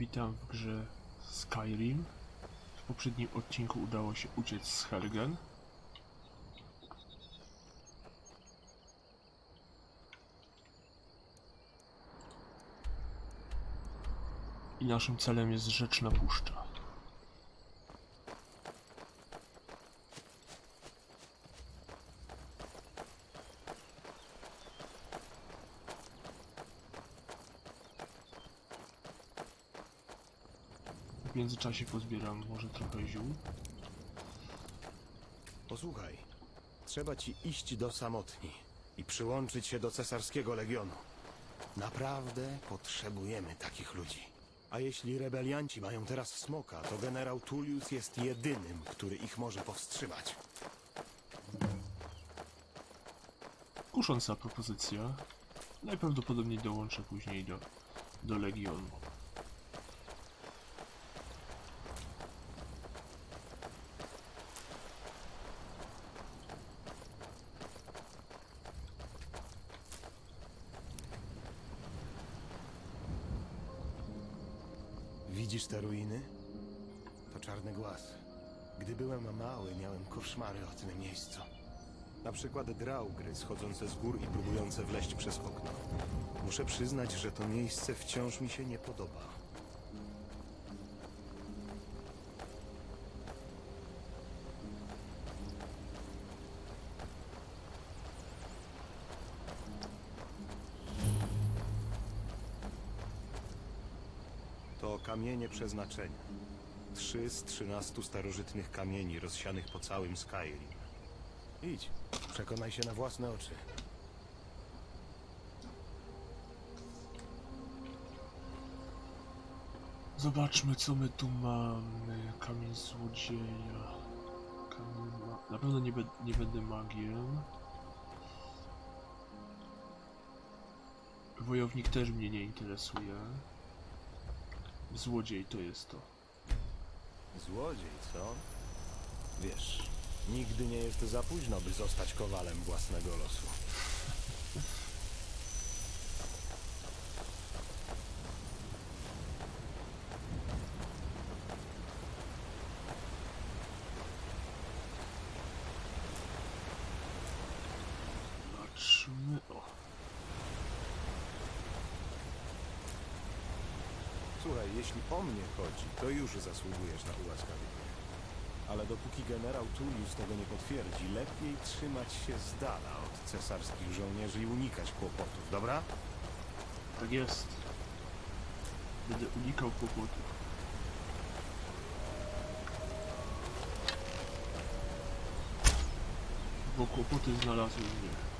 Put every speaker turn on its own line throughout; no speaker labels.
Witam w grze Skyrim. W poprzednim odcinku udało się uciec z Helgen. I naszym celem jest Rzeczna Puszcza. Międzyczasie pozbieram może trochę ziół.
Posłuchaj, trzeba ci iść do samotni i przyłączyć się do cesarskiego legionu. Naprawdę potrzebujemy takich ludzi. A jeśli rebelianci mają teraz smoka, to generał Tullius jest jedynym, który ich może powstrzymać.
Kusząca propozycja. Najprawdopodobniej dołączę później do, do Legionu.
Przykład draugry schodzące z gór i próbujące wleźć przez okno. Muszę przyznać, że to miejsce wciąż mi się nie podoba. To kamienie przeznaczenia. Trzy z trzynastu starożytnych kamieni rozsianych po całym Skyrim. Idź, przekonaj się na własne oczy.
Zobaczmy co my tu mamy. Kamień złodzieja. Kamień ma... Na pewno nie, be... nie będę magiem. Wojownik też mnie nie interesuje. Złodziej to jest to.
Złodziej, co? Wiesz, nigdy nie jest za późno, by zostać kowalem własnego losu.
Zobaczmy. O.
Słuchaj, jeśli o mnie chodzi, to już zasługujesz na ułaskawienie. Ale dopóki generał Tullius tego nie potwierdzi, lepiej trzymać się z dala od cesarskich żołnierzy i unikać kłopotów, dobra?
Tak jest. Będę unikał kłopotów. Bo kłopoty znalazły mnie.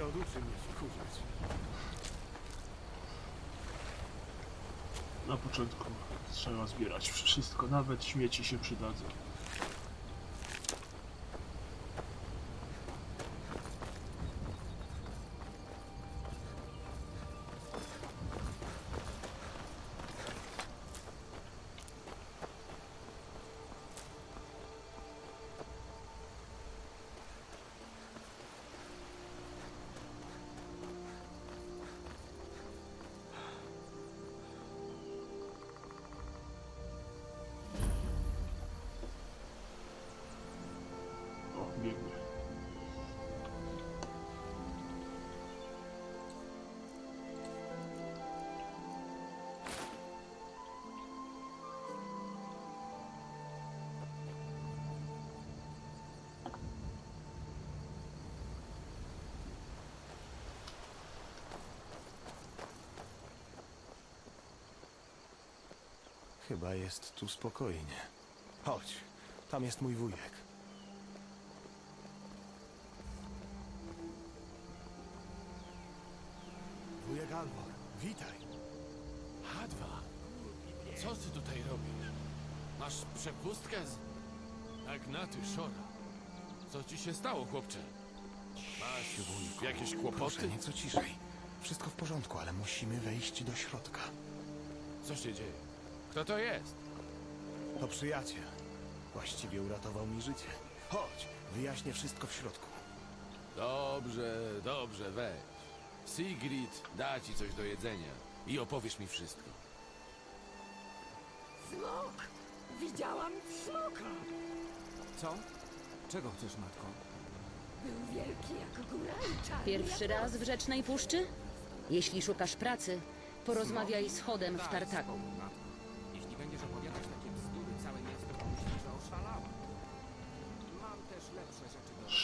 Cię oduczy mnie.
Na początku trzeba zbierać wszystko, nawet śmieci się przydadzą.
Chyba jest tu spokojnie. Chodź, tam jest mój wujek. Wujek Alvor, witaj.
Hadwa, co ty tutaj robisz? Masz przepustkę z Agnaty Szora. Co ci się stało, chłopcze? Masz
Wujku,
jakieś
Proszę,
kłopoty?
nieco ciszej. Wszystko w porządku, ale musimy wejść do środka.
Co się dzieje? Kto to jest?
To przyjaciel. Właściwie uratował mi życie. Chodź, wyjaśnię wszystko w środku.
Dobrze, dobrze, weź. Sigrid da ci coś do jedzenia i opowiesz mi wszystko.
Smok! Widziałam smoka!
Co? Czego chcesz, matko?
Był wielki jak góra i czarny
Pierwszy
jak
raz w Rzecznej Puszczy? Jeśli szukasz pracy, porozmawiaj z Chodem w Tartaku.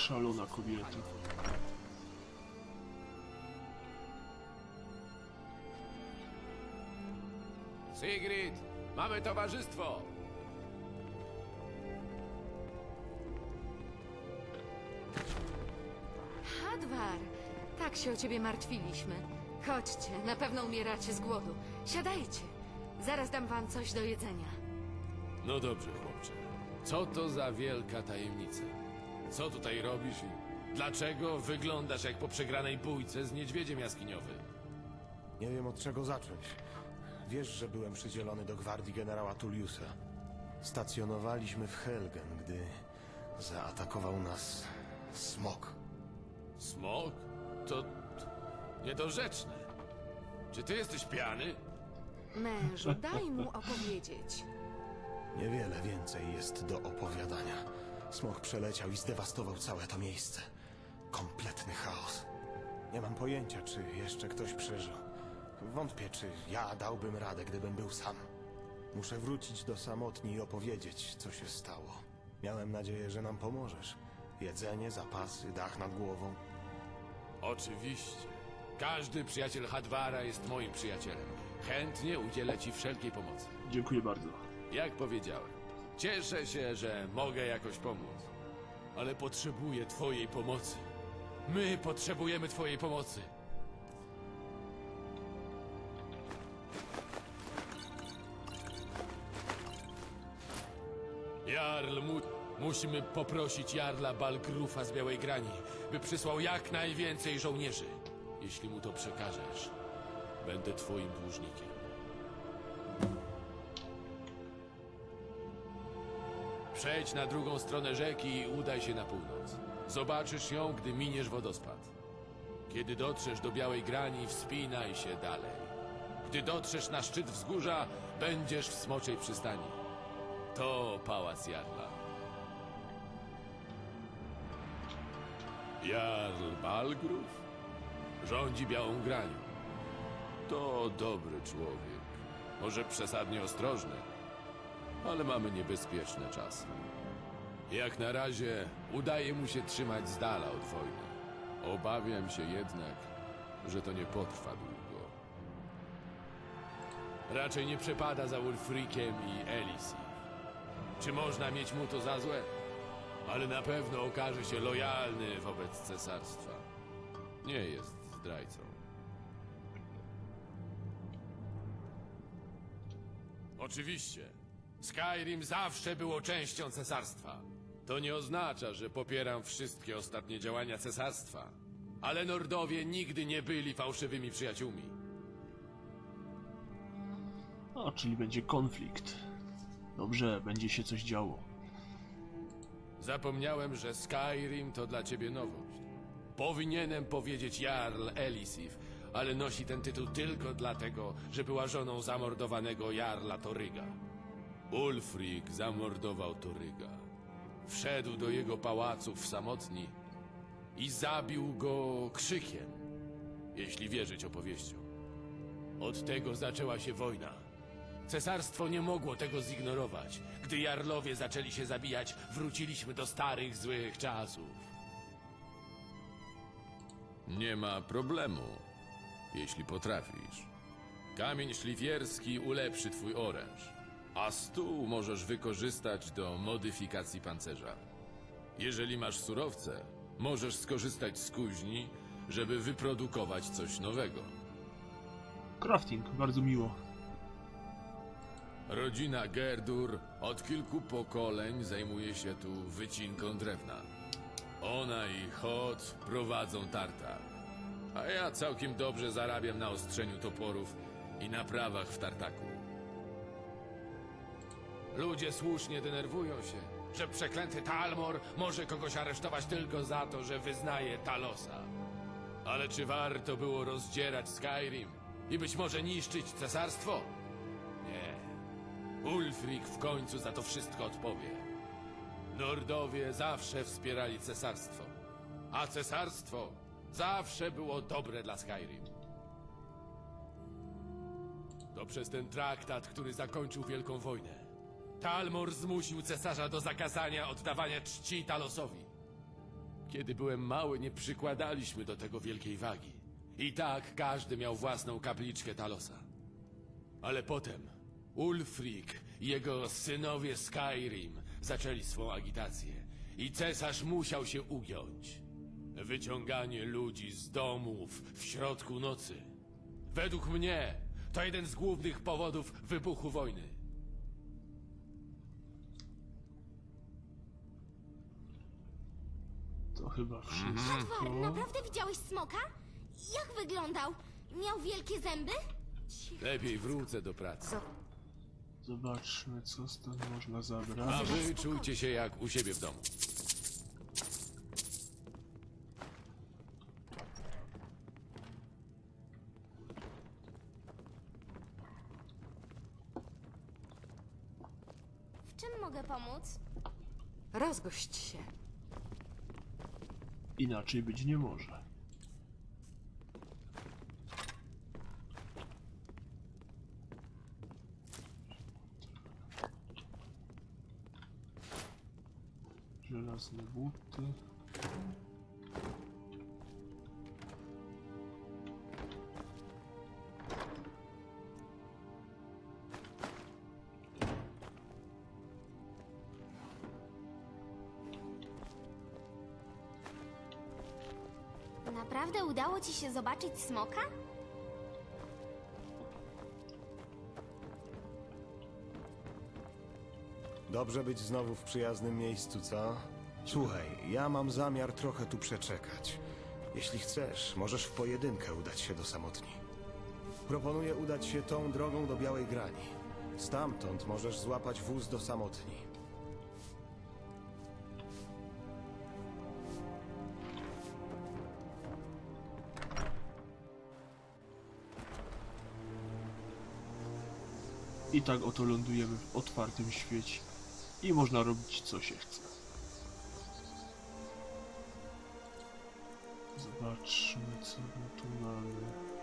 Szalona kobieta.
Sigrid, mamy towarzystwo!
Hadwar, tak się o ciebie martwiliśmy. Chodźcie, na pewno umieracie z głodu. Siadajcie. Zaraz dam wam coś do jedzenia.
No dobrze, chłopcze. Co to za wielka tajemnica? Co tutaj robisz i dlaczego wyglądasz jak po przegranej bójce z niedźwiedziem jaskiniowym?
Nie wiem od czego zacząć. Wiesz, że byłem przydzielony do gwardii generała Tulliusa. Stacjonowaliśmy w Helgen, gdy zaatakował nas smok.
Smok? To... to niedorzeczne. Czy ty jesteś pijany?
Mężu, daj mu opowiedzieć.
Niewiele więcej jest do opowiadania. Smok przeleciał i zdewastował całe to miejsce. Kompletny chaos. Nie mam pojęcia, czy jeszcze ktoś przeżył. Wątpię, czy ja dałbym radę, gdybym był sam. Muszę wrócić do samotni i opowiedzieć, co się stało. Miałem nadzieję, że nam pomożesz. Jedzenie, zapasy, dach nad głową.
Oczywiście. Każdy przyjaciel Hadwara jest moim przyjacielem. Chętnie udzielę ci wszelkiej pomocy.
Dziękuję bardzo.
Jak powiedziałem, cieszę się, że mogę jakoś pomóc. Ale potrzebuję twojej pomocy. My potrzebujemy twojej pomocy. Jarl, mu... musimy poprosić Jarla Balgrufa z Białej Grani, by przysłał jak najwięcej żołnierzy. Jeśli mu to przekażesz, będę twoim dłużnikiem. Przejdź na drugą stronę rzeki i udaj się na północ. Zobaczysz ją, gdy miniesz wodospad. Kiedy dotrzesz do Białej Grani, wspinaj się dalej. Gdy dotrzesz na szczyt wzgórza, będziesz w Smoczej Przystani. To pałac Jarla. Jarl Balgrów rządzi Białą Granią. To dobry człowiek. Może przesadnie ostrożny, ale mamy niebezpieczne czasy. Jak na razie udaje mu się trzymać z dala od wojny. Obawiam się jednak, że to nie potrwa długo. Raczej nie przepada za Ulfrikiem i Elisif. Czy można mieć mu to za złe? Ale na pewno okaże się lojalny wobec cesarstwa. Nie jest zdrajcą. Oczywiście. Skyrim zawsze było częścią cesarstwa. To nie oznacza, że popieram wszystkie ostatnie działania cesarstwa. Ale Nordowie nigdy nie byli fałszywymi przyjaciółmi.
O, czyli będzie konflikt. Dobrze, będzie się coś działo.
Zapomniałem, że Skyrim to dla ciebie nowość. Powinienem powiedzieć Jarl Elisif, ale nosi ten tytuł tylko dlatego, że była żoną zamordowanego Jarla Toryga. Ulfric zamordował Toryga. Wszedł do jego pałacu w samotni i zabił go krzykiem, jeśli wierzyć opowieściom. Od tego zaczęła się wojna. Cesarstwo nie mogło tego zignorować. Gdy jarlowie zaczęli się zabijać, wróciliśmy do starych, złych czasów. Nie ma problemu, jeśli potrafisz. Kamień szlifierski ulepszy twój oręż, a stół możesz wykorzystać do modyfikacji pancerza. Jeżeli masz surowce, możesz skorzystać z kuźni, żeby wyprodukować coś nowego.
Crafting, bardzo miło.
Rodzina Gerdur od kilku pokoleń zajmuje się tu wycinką drewna. Ona i Hot prowadzą tartak. A ja całkiem dobrze zarabiam na ostrzeniu toporów i naprawach w tartaku. Ludzie słusznie denerwują się, że przeklęty Talmor może kogoś aresztować tylko za to, że wyznaje Talosa. Ale czy warto było rozdzierać Skyrim i być może niszczyć cesarstwo? Nie. Ulfric w końcu za to wszystko odpowie. Nordowie zawsze wspierali cesarstwo, a cesarstwo zawsze było dobre dla Skyrim. To przez ten traktat, który zakończył Wielką Wojnę. Talmor zmusił cesarza do zakazania oddawania czci Talosowi. Kiedy byłem mały, nie przykładaliśmy do tego wielkiej wagi. I tak każdy miał własną kapliczkę Talosa. Ale potem Ulfric i jego synowie Skyrim zaczęli swą agitację i cesarz musiał się ugiąć. Wyciąganie ludzi z domów w środku nocy. Według mnie to jeden z głównych powodów wybuchu wojny.
To chyba
Mhm.
wszystko.
Naprawdę widziałeś smoka? Jak wyglądał? Miał wielkie zęby?
Lepiej wrócę do pracy.
Zobaczmy, co stąd można
A
zabrać.
wy czujcie się jak u siebie w domu.
W czym mogę pomóc?
Rozgość się.
Inaczej być nie może. Żelazne buty.
Naprawdę udało ci się zobaczyć smoka?
Dobrze być znowu w przyjaznym miejscu, co? Słuchaj, ja mam zamiar trochę tu przeczekać. Jeśli chcesz, możesz w pojedynkę udać się do samotni. Proponuję udać się tą drogą do Białej Grani. Stamtąd możesz złapać wóz do samotni.
I tak oto lądujemy w otwartym świecie. I można robić co się chce. Zobaczmy co my tu mamy.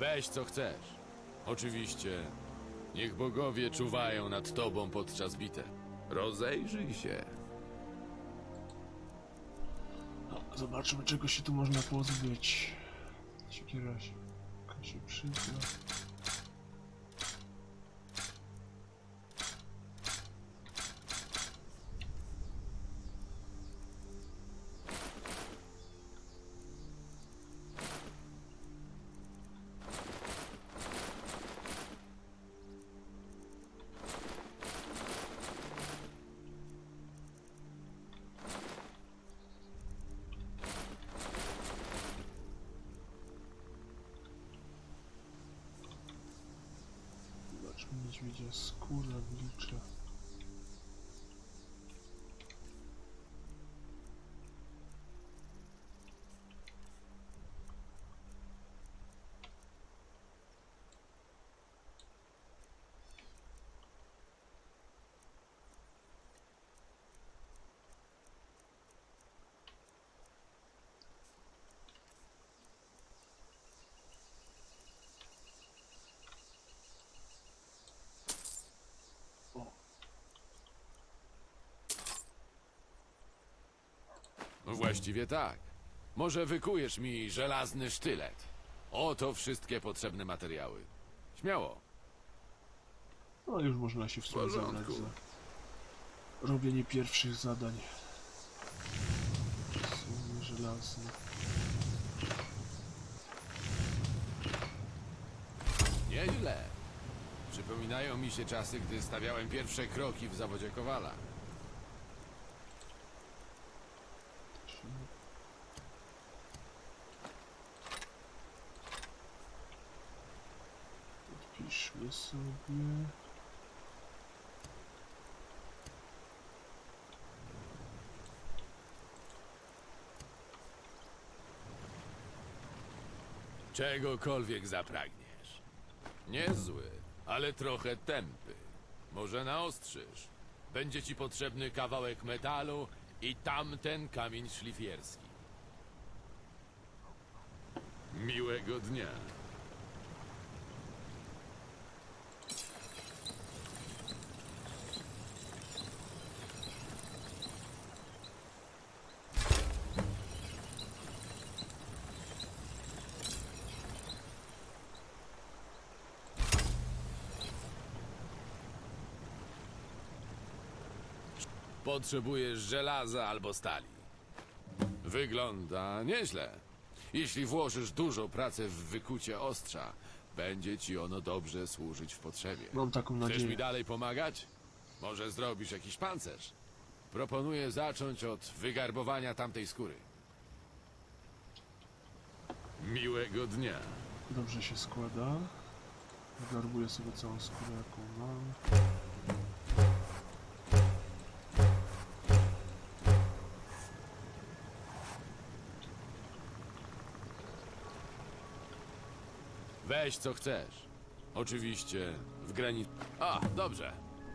Weź co chcesz. Oczywiście, niech bogowie czuwają nad tobą podczas bitew. Rozejrzyj się.
No, zobaczmy czego się tu można pozbyć. Siekiera się, się przyda.
Właściwie tak. Może wykujesz mi żelazny sztylet. Oto wszystkie potrzebne materiały. Śmiało.
No już można się w sumie
porządku.
zabrać za robienie pierwszych zadań. Słowy żelazne.
Nieźle. Przypominają mi się czasy, gdy stawiałem pierwsze kroki w zawodzie kowala.
Podpiszmy sobie.
Czegokolwiek zapragniesz. Niezły, ale trochę tępy. Może naostrzysz. Będzie ci potrzebny kawałek metalu i tamten kamień szlifierski. Miłego dnia. Potrzebujesz żelaza albo stali. Wygląda nieźle. Jeśli włożysz dużo pracy w wykucie ostrza, będzie ci ono dobrze służyć w potrzebie.
Mam taką
Chcesz mi
nadzieję.
dalej pomagać? Może zrobisz jakiś pancerz? Proponuję zacząć od wygarbowania tamtej skóry. Miłego dnia.
Dobrze się składa. Wygarbuję sobie całą skórę jaką mam.
Weź co chcesz. Oczywiście w granicy. A, dobrze.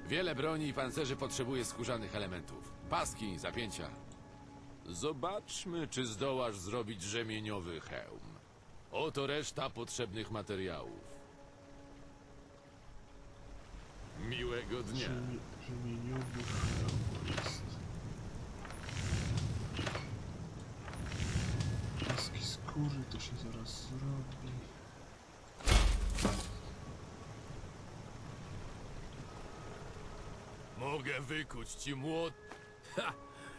Wiele broni i pancerzy potrzebuje skórzanych elementów. Paski, zapięcia. Zobaczmy, czy zdołasz zrobić rzemieniowy hełm. Oto reszta potrzebnych materiałów. Miłego dnia.
Rzemi- Rzemieniowy hełm. Paski skóry to się zaraz zrobi.
Mogę wykuć ci młot. Ha!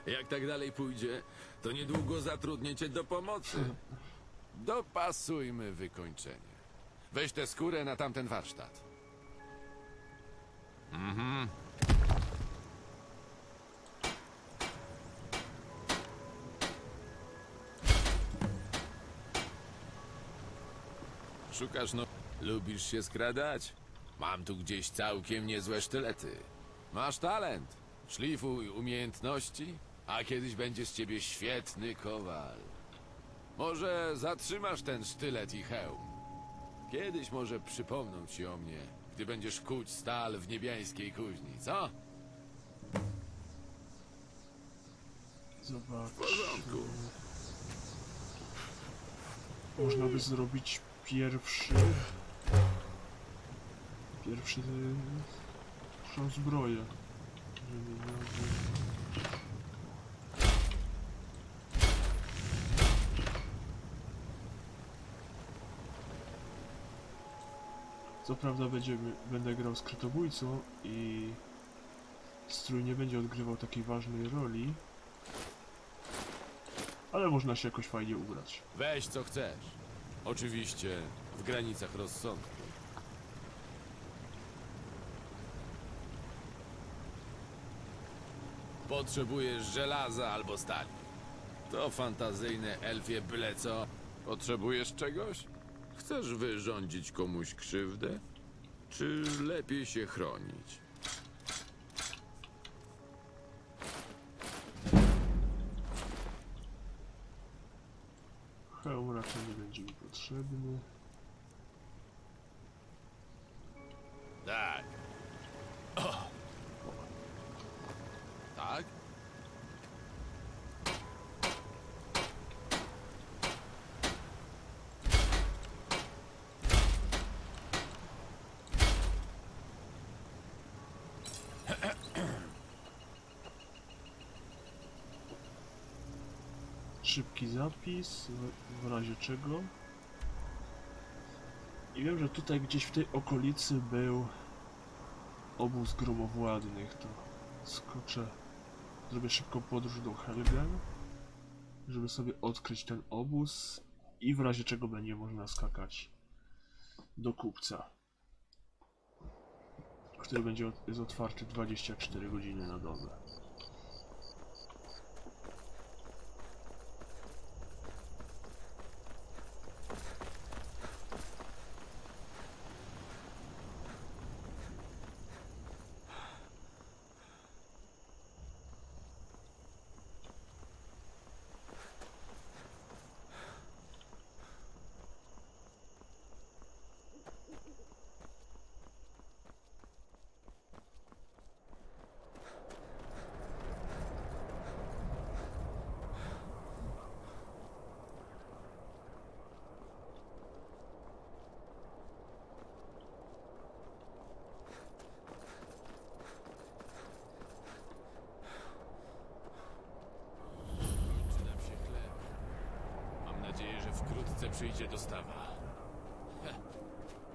Jak tak dalej pójdzie, to niedługo zatrudnię cię do pomocy. Dopasujmy wykończenie. Weź tę skórę na tamten warsztat. Mhm. Szukasz no... Lubisz się skradać? Mam tu gdzieś całkiem niezłe sztylety. Masz talent, szlifuj umiejętności, a kiedyś będzie z ciebie świetny kowal. Może zatrzymasz ten sztylet i hełm. Kiedyś może przypomną ci o mnie, gdy będziesz kuć stal w niebiańskiej kuźni, co?
Zobacz.
W porządku.
Można by zrobić pierwszy... Pierwszy... Pierwszą zbroję. Rzemieniowy. Co prawda będziemy, będę grał skrytobójcą i strój nie będzie odgrywał takiej ważnej roli, ale można się jakoś fajnie ubrać.
Weź co chcesz. Oczywiście w granicach rozsądku. Potrzebujesz żelaza albo stali. To fantazyjne elfie byle co. Potrzebujesz czegoś? Chcesz wyrządzić komuś krzywdę? Czy lepiej się chronić?
Hełm raczej nie będzie mi potrzebny. Szybki zapis, w, razie czego. I wiem, że tutaj gdzieś w tej okolicy był obóz gromowładnych, to skoczę, zrobię szybką podróż do Helgen, żeby sobie odkryć ten obóz i w razie czego będzie można skakać do kupca, który będzie jest otwarty 24 godziny na dobę.
Kończy nam się chleb. Mam nadzieję, że wkrótce przyjdzie dostawa.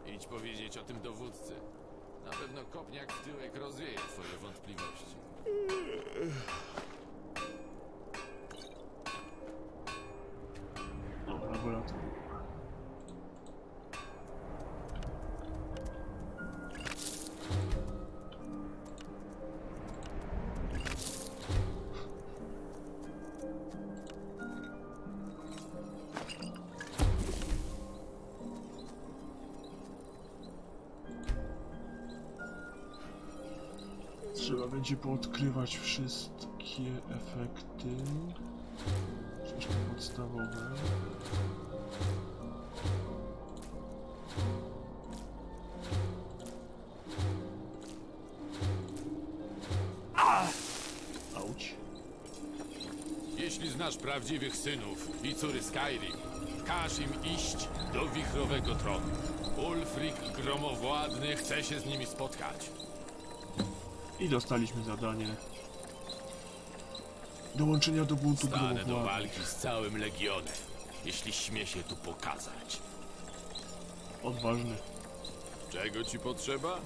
Idź powiedzieć o tym dowódcy. Na pewno kopniak w tyłek rozwieje twoje wątpliwości.
Będzie poodkrywać wszystkie efekty. Przecież podstawowe. Auć.
Jeśli znasz prawdziwych synów i córy Skyrim, każ im iść do wichrowego tronu. Ulfric Gromowładny chce się z nimi spotkać.
I dostaliśmy zadanie dołączenia do buntu
Stanę do walki z całym legionem, jeśli śmie się tu pokazać.
Odważny.
Czego ci potrzeba?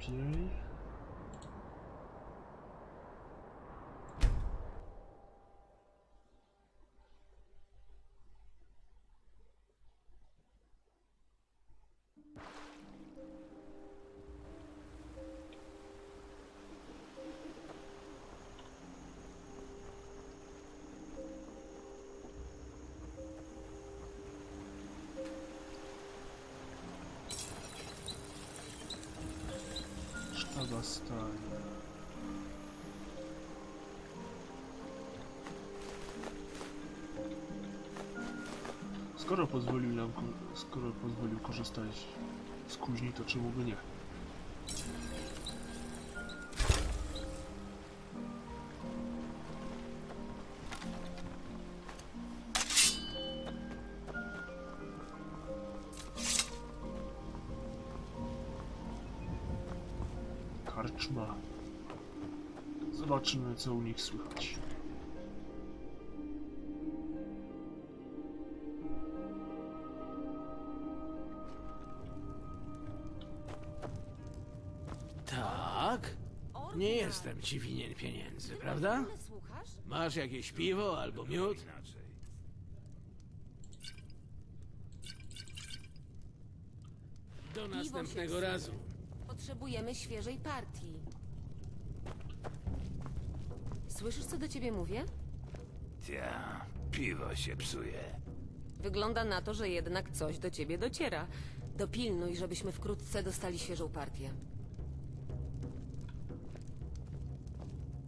Razu stali. Skoro pozwolił nam, ko- skoro pozwolił korzystać z kuźni, to czemu by nie? Co u nich słychać.
Tak? Nie jestem ci winien pieniędzy, prawda?
Słuchasz?
Masz jakieś piwo albo miód? Do następnego razu.
Potrzebujemy świeżej partii. Słyszysz, co do ciebie mówię?
Ja, piwo się psuje.
Wygląda na to, że jednak coś do ciebie dociera. Dopilnuj, żebyśmy wkrótce dostali świeżą partię.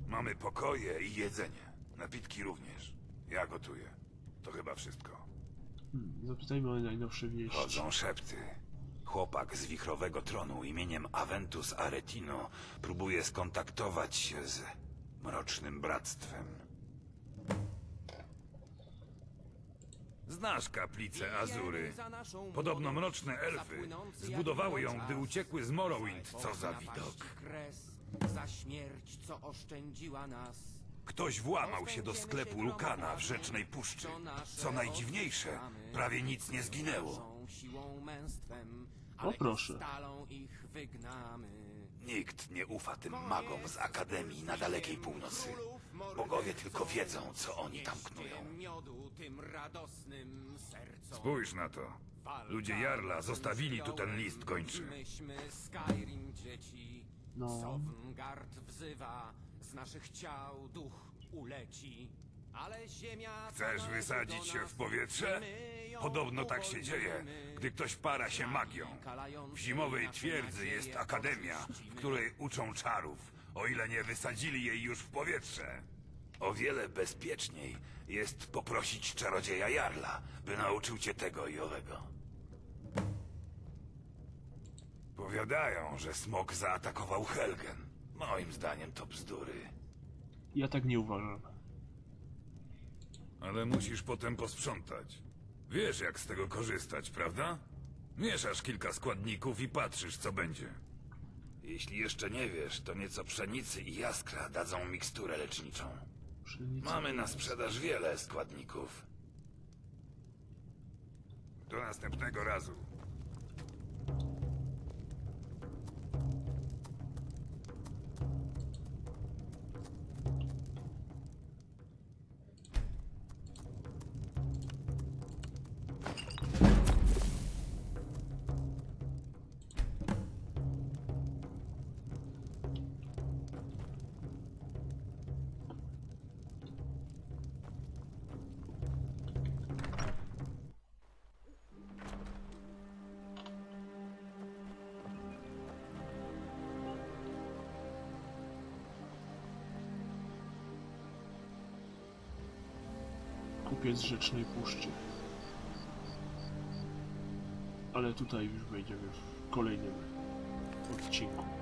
Mamy pokoje i jedzenie. Napitki również. Ja gotuję. To chyba wszystko.
Hmm, zapytajmy o najnowsze wieści.
Chodzą szepty. Chłopak z wichrowego tronu imieniem Aventus Aretino próbuje skontaktować się z Mrocznym Bractwem. Znasz kaplicę Azury. Podobno mroczne elfy zbudowały ją, gdy uciekły z Morrowind. Co za widok.
Kres za śmierć, co oszczędziła nas.
Ktoś włamał się do sklepu Lukana w Rzecznej Puszczy. Co najdziwniejsze, prawie nic nie zginęło.
O proszę.
ich wygnamy.
Nikt nie ufa tym magom z Akademii na dalekiej północy. Bogowie tylko wiedzą, co oni tam knują.
Miodu tym radosnym sercom.
Spójrz na to. Ludzie Jarla zostawili tu ten list gończy.
Myśmy Skyrim dzieci.
No.
Sovngarde wzywa, z naszych ciał duch uleci. Ale ziemia...
Chcesz
sama
wysadzić się w powietrze? Podobno tak się dzieje, gdy ktoś para się magią. W zimowej twierdzy jest akademia, w której uczą czarów, o ile nie wysadzili jej już w powietrze. O wiele bezpieczniej jest poprosić czarodzieja Jarla, by nauczył cię tego i owego. Powiadają, że smok zaatakował Helgen. Moim zdaniem to bzdury.
Ja tak nie uważam.
Ale musisz potem posprzątać. Wiesz, jak z tego korzystać, prawda? Mieszasz kilka składników i patrzysz, co będzie. Jeśli jeszcze nie wiesz, to nieco pszenicy i jaskra dadzą miksturę leczniczą.
Pszenica.
Mamy na sprzedaż wiele składników. Do następnego razu.
Kupiec Rzecznej Puszczy. Ale tutaj już wejdziemy w kolejnym odcinku.